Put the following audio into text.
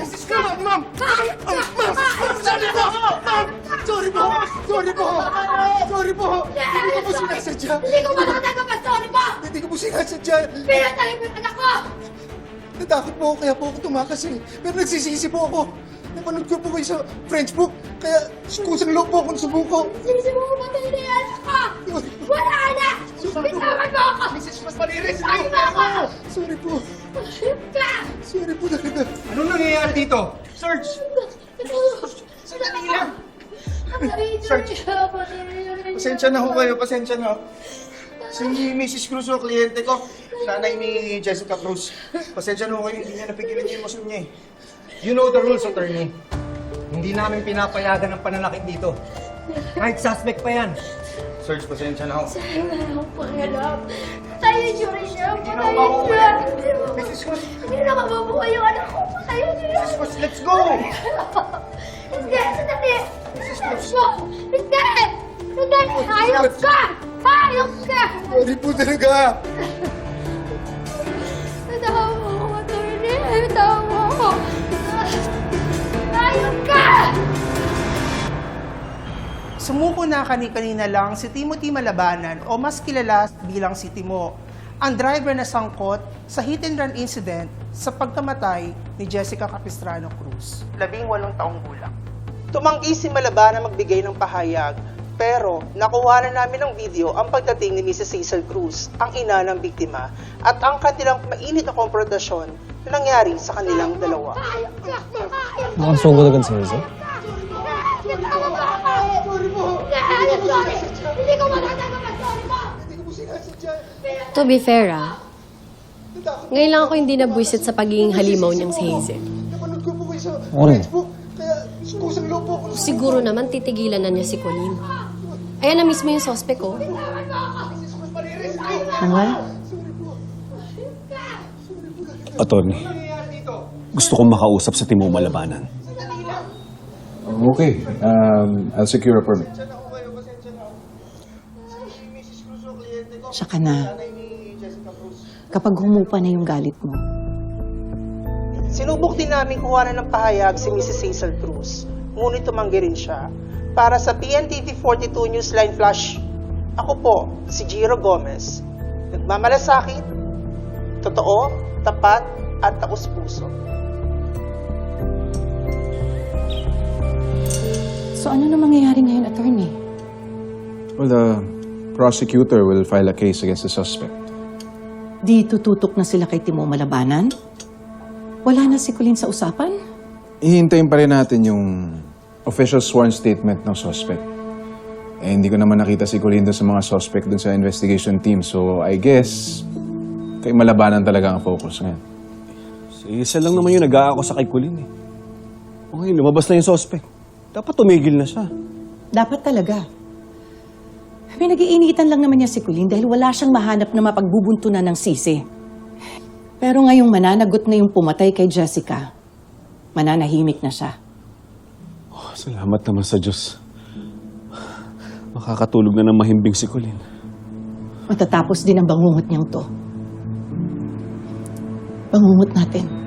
Mrs. Ka, ma'am! Ma'am! Ma'am! Sorry po! Ma'am! Sorry po! Sorry po! Sorry po! Hindi ko po sinasadya! Hindi ko makataga pa, sorry po! Hindi ko po sinasadya! Pinatay mo yung anak ko! Natakot po ako kaya po ako tumakas eh. Pero nagsisisi po ako. Napanood ko po kayo sa French book. Kaya kusang loob po akong sumuko. Sisi mo pumatay na yung anak ko! Wala na! Bitawan mo ako! Mrs. Mas Maliris! Ay, ako! Sorry po. Ka! Sorry po talaga. Dito? Search! Sandali lang! Search. Pasensya na ho kayo, pasensya na. Si Mrs. Cruz o kliyente ko, nanay ni Jessica Cruz. Pasensya na ho kayo, hindi niya napigilan yung emosyon niya eh. You know the rules, attorney. Hindi namin pinapayagan ng pananakit dito. Kahit suspect pa yan. Search, pasensya na ho. Wala akong pangalap. Patayin siya rin siya. Hindi na Patayin ako siya. mauwi. Mrs. Cruz, Hindi na mabubuhay yung anak ko. Patayin siya. Mrs. Cruz, let's go! Hindi, sandali. Mo, Hindi! Hindi! Hayop ka! Hayop ka! Sorry po talaga. Natawa mo ako, attorney. Natawa mo ako. Sumuko na kani-kanina lang si Timothy Malabanan o mas kilala bilang si Timo, ang driver na sangkot sa hit and run incident sa pagkamatay ni Jessica Capistrano Cruz. Labing walong taong gulang. Tumanggi si Malabanan magbigay ng pahayag, pero nakuha na namin ng video ang pagdating ni Mrs. Cecil Cruz, ang ina ng biktima, at ang kanilang mainit na konfrontasyon na nangyari sa kanilang dalawa. Mukhang sugod sa isa. Natawa Hindi ko sorry po! Hindi ko sinasadya. To be fair, ah, ngayon lang ako hindi nabwisit sa pagiging halimaw niyang si Hazel. Napanood ko po kayo sa Ako rin. French book. Kaya kusang loob po akong Siguro naman titigilan na niya si Colleen. Ayan na mismo yung suspect, oh. Ano Attorney, gusto kong makausap sa Timo Malabanan. Okay, um, I'll secure a permit. Siya ka na. Kapag humupa na yung galit mo, Sinubok din namin kuhanan ng pahayag si Mrs. Cecil Cruz, ngunit tumanggi rin siya. Para sa PNTV 42 Newsline Flash, ako po, si Giro Gomez. Nagmamalasakit, totoo, tapat, at taus-puso. So ano na mangyayari ngayon, attorney? Well, the prosecutor will file a case against the suspect. Di tututok na sila kay Timo Malabanan? Wala na si Colleen sa usapan? Ihintayin pa rin natin yung official sworn statement ng suspect. Eh, hindi ko naman nakita si Colleen doon sa mga suspect doon sa investigation team. So, I guess, kay Malabanan talaga ang focus ngayon. Si isa lang naman yung nag-aako sa kay Colleen eh. Okay, lumabas na yung suspect. Dapat tumigil na siya. Dapat talaga. Pinag-iinitan lang naman niya si Colleen dahil wala siyang mahanap na mapagbubuntunan ng sisi. Pero ngayong mananagot na yung pumatay kay Jessica, mananahimik na siya. Oh, salamat naman sa Diyos. Makakatulog na ng mahimbing si Colleen. Matatapos din ang bangungot niyang to. Bangungot natin.